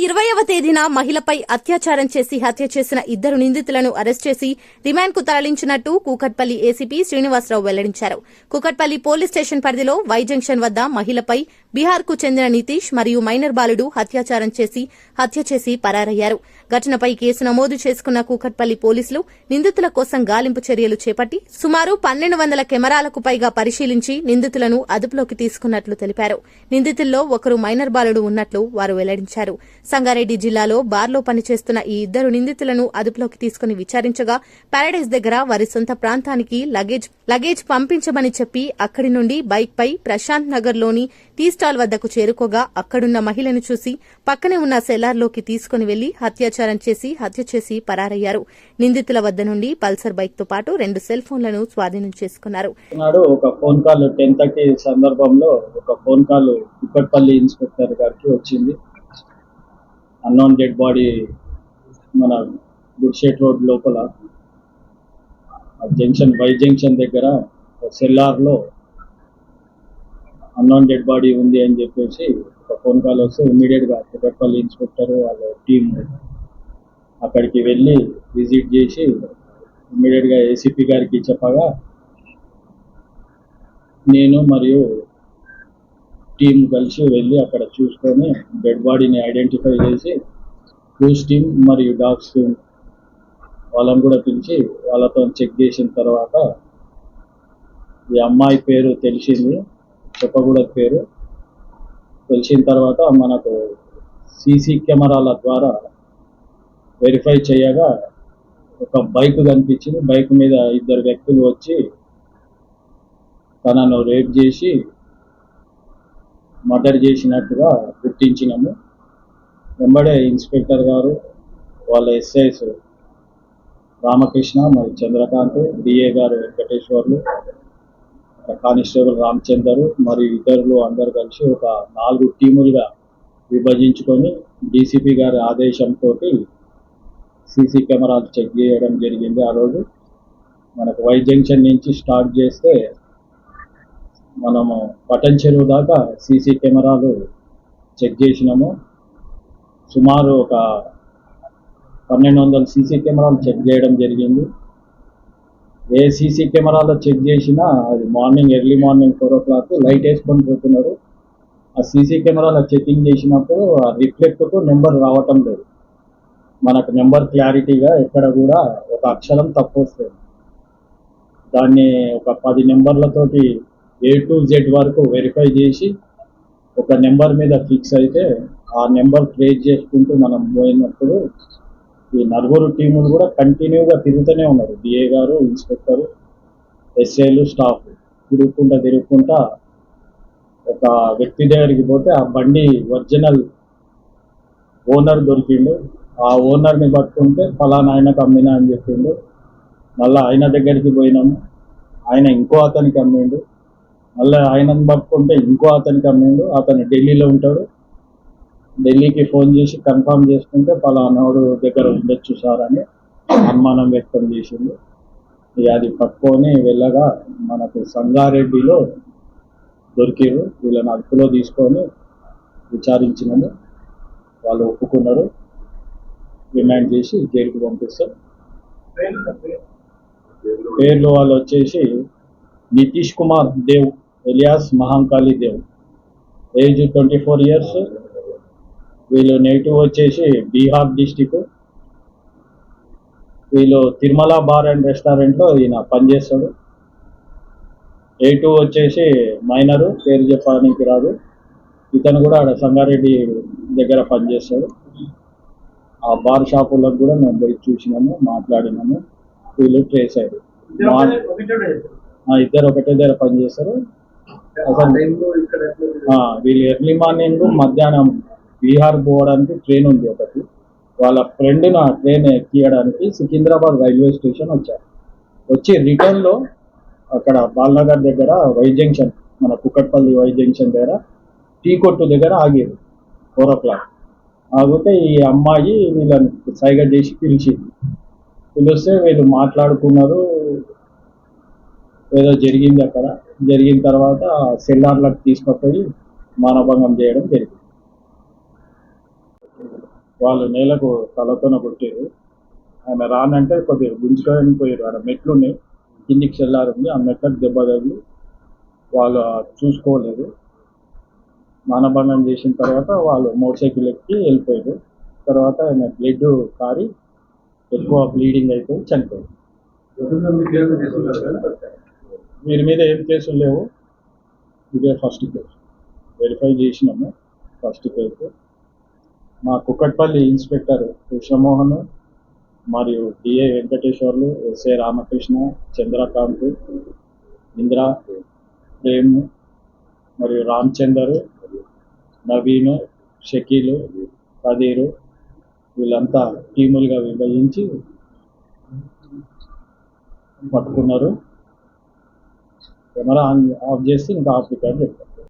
ఇరవైవ తేదీన మహిళపై అత్యాచారం చేసి హత్య చేసిన ఇద్దరు నిందితులను అరెస్ట్ చేసి రిమాండ్కు తరలించినట్టు కూకట్పల్లి ఏసీపీ శ్రీనివాసరావు వెల్లడించారు. కూకట్పల్లి పోలీస్ స్టేషన్ పరిధిలో వై జంక్షన్ వద్ద మహిళపై బీహార్కు చెందిన నితీష్ మరియు మైనర్ బాలుడు అత్యాచారం చేసి హత్య చేసి పరారయ్యారు. ఘటనపై కేసు నమోదు చేసుకున్న కూకట్పల్లి పోలీసులు నిందితుల కోసం గాలింపు చర్యలు చేపట్టి సుమారు పన్నెండు వందల కెమెరాలకు పైగా పరిశీలించి నిందితులను అదుపులోకి తీసుకున్నట్లు తెలిపారు. నిందితుల్లో ఒకరు మైనర్ బాలుడు ఉన్నట్లు వారు వెల్లడించారు. సంగారెడ్డి జిల్లాలో బార్లో పనిచేస్తున్న ఈ ఇద్దరు నిందితులను అదుపులోకి తీసుకుని విచారించగా పారడైజ్ దగ్గర వారి సొంత ప్రాంతానికి లగేజ్ లగేజ్ పంపించమని చెప్పి అక్కడి నుండి బైక్ పై ప్రశాంత్ నగర్లోని టీ స్టాల్ వద్దకు చేరుకోగా అక్కడున్న మహిళను చూసి పక్కనే ఉన్న సెల్లార్లోకి తీసుకుని వెళ్ళి హత్యాచారం చేసి హత్య చేసి పరారయ్యారు. నిందితుల వద్ద నుండి పల్సర్ బైక్తో పాటు రెండు సెల్ ఫోన్లను స్వాధీనం చేసుకున్నారు. ఒక ఫోన్ కాల్ టెన్ థర్టీ సందర్భంలో ఒక ఫోన్ కాల్ కుక్కట్పల్లి ఇన్స్పెక్టర్ గారికి వచ్చింది. అన్నోన్ డెడ్ బాడీ మన గుడ్షేట్ రోడ్ లోపల జంక్షన్ వై జంక్షన్ దగ్గర సెల్లార్లో అన్నోన్ డెడ్ బాడీ ఉంది అని చెప్పేసి ఒక ఫోన్ కాల్ వస్తే ఇమ్మీడియట్గా కుక్కట్పల్లి ఇన్స్పెక్టర్ వాళ్ళ టీం అక్కడికి వెళ్ళి విజిట్ చేసి ఇమ్మీడియట్గా ఏసీపీ గారికి చెప్పగా నేను మరియు టీం కలిసి వెళ్ళి అక్కడ చూసుకొని డెడ్ బాడీని ఐడెంటిఫై చేసి క్రూస్ టీం మరియు డాగ్స్ టీం వాళ్ళని కూడా పిలిచి వాళ్ళతో చెక్ చేసిన తర్వాత ఈ అమ్మాయి పేరు తెలిసింది చెప్పకూడదు పేరు. తెలిసిన తర్వాత మనకు సీసీ కెమెరాల ద్వారా వెరిఫై చేయగా ఒక బైక్ కనిపించింది. బైక్ మీద ఇద్దరు వ్యక్తులు వచ్చి తనను రేప్ చేసి మర్డర్ చేసినట్టుగా గుర్తించినాము. వెంబడే ఇన్స్పెక్టర్ గారు వాళ్ళ ఎస్ఐస్ రామకృష్ణ మరి చంద్రకాంత్ డిఏ గారు వెంకటేశ్వర్లు కానిస్టేబుల్ రామచందర్ మరియు ఇతరులు అందరు కలిసి ఒక నాలుగు టీములుగా విభజించుకొని డీసీపీ గారి ఆదేశంతో సీసీ కెమెరాలు చెక్ చేయడం జరిగింది. ఆ రోజు మనకు వై జంక్షన్ నుంచి స్టార్ట్ చేస్తే మనము పటన్ చెరువు దాకా సీసీ కెమెరాలు చెక్ చేసినాము. సుమారు ఒక పన్నెండు వందల సీసీ కెమెరాలు చెక్ చేయడం జరిగింది. ఏ సీసీ కెమెరాలో చెక్ చేసినా అది morning early morning four o'clock light వేసుకొని పోతున్నారు. ఆ సీసీ కెమెరాలో చెకింగ్ చేసినప్పుడు ఆ రిఫ్లెక్ట్కు నెంబర్ రావటం లేదు. మనకు నెంబర్ క్లారిటీగా ఎక్కడ కూడా ఒక అక్షరం తప్పు వస్తుంది దాన్ని ఒక పది నెంబర్లతోటి ఏ టు జెడ్ వరకు వెరిఫై చేసి ఒక నెంబర్ మీద ఫిక్స్ అయితే ఆ నెంబర్ ట్రేస్ చేసుకుంటూ మనం పోయినప్పుడు ఈ నలుగురు టీములు కూడా కంటిన్యూగా తిరుగుతూనే ఉన్నారు. డిఏ గారు ఇన్స్పెక్టర్ ఎస్ఐలు స్టాఫ్ తిరుగుకుంటా తిరుగుకుంటా ఒక వ్యక్తి దగ్గరికి పోతే ఆ బండి ఒరిజినల్ ఓనర్ దొరికిండు. ఆ ఓనర్ని పట్టుకుంటే ఫలానా ఆయనకు అమ్మినా అని చెప్పిండు. మళ్ళీ ఆయన దగ్గరికి పోయినాము. ఆయన ఇంకో అతనికి అమ్మిండు. మళ్ళీ ఆయనను పట్టుకుంటే ఇంకో అతనికి అమ్మిండు అతను ఢిల్లీలో ఉంటాడు. ఢిల్లీకి ఫోన్ చేసి కన్ఫర్మ్ చేసుకుంటే పలానాడు దగ్గర ఉండొచ్చు సార్ అని అనుమానం వ్యక్తం చేసింది ఇక అది పట్టుకొని వెళ్ళగా మనకు సంగారెడ్డిలో దొరికిరు వీళ్ళని అదుపులో తీసుకొని విచారించినాము. వాళ్ళు ఒప్పుకున్నారు. రిమాండ్ చేసి జైలుకి పంపిస్తాం పేర్లు వాళ్ళు వచ్చేసి Nitish Kumar Dev alias Mahankali Dev age twenty four years వీళ్ళు నేటివ్ వచ్చేసి బీహార్ డిస్టిక్ వీళ్ళు తిరుమల బార్ అండ్ రెస్టారెంట్లో ఈయన పనిచేస్తాడు. ఏ టూ వచ్చేసి మైనరు పేరు చెప్పడానికి రాదు. ఇతను కూడా ఆడ సంగారెడ్డి దగ్గర పనిచేస్తాడు. ఆ బార్ షాపులకు కూడా మేము పోయి చూసినాము మాట్లాడినాము. వీళ్ళు ట్రేస్ అయ్యారు. ఇద్దరు ఒకటే దగ్గర పనిచేస్తారు ఆ, వీళ్ళు ఎర్లీ మార్నింగ్ మధ్యాహ్నం బీహార్ పోవడానికి ట్రైన్ ఉంది ఒకటి. వాళ్ళ ఫ్రెండ్ నా ట్రైన్ ఎక్కియడానికి సికింద్రాబాద్ రైల్వే స్టేషన్ వచ్చారు. వచ్చి రిటర్న్లో అక్కడ బాల్నగర్ దగ్గర వై జంక్షన్ మన కుక్కట్పల్లి వై జంక్షన్ దగ్గర టీ కొట్టు దగ్గర ఆగారు ఫోర్ ఓ క్లాక్ ఆగితే ఈ అమ్మాయి వీళ్ళని సైగ చేసి పిలిచింది. పిలిస్తే వీళ్ళు మాట్లాడుకున్నారు. ఏదో జరిగింది అక్కడ. జరిగిన తర్వాత సెల్లార్లకు తీసుకుపోయి మానభంగం చేయడం జరిగింది. వాళ్ళు నేలకు తలతోన కొట్టారు. ఆమె రానంటే కొద్దిగా గుంజుకొని పోయారు. ఆడ మెట్లు ఉన్నాయి కిందికి ఉంది. ఆ మెట్లకు దెబ్బ తగిలి వాళ్ళు చూసుకోలేదు. మానభంగం చేసిన తర్వాత వాళ్ళు మోటార్ సైకిల్ ఎక్కి వెళ్ళిపోయారు. తర్వాత ఆయన బ్లడ్ కారి ఎక్కువ బ్లీడింగ్ అయిపోయి చనిపోయింది. వీరి మీద ఏం కేసులు లేవు. ఇదే ఫస్ట్ కేసు. వెరిఫై చేసినాము ఫస్ట్ కేసు. మా కుక్కట్పల్లి ఇన్స్పెక్టర్ కృష్ణమోహన్ మరియు డిఏ వెంకటేశ్వర్లు ఎస్ఏ రామకృష్ణ చంద్రకాంత్ ఇంద్ర ప్రేమ్ మరియు రామచందర్ నవీన్ షకీలు కదీరు వీళ్ళంతా టీములుగా విభజించి పట్టుకున్నారు. కెమెరా ఆన్ ఆఫ్ చేసి ఇంకా ఆఫ్ రికార్డ్ పెట్టారు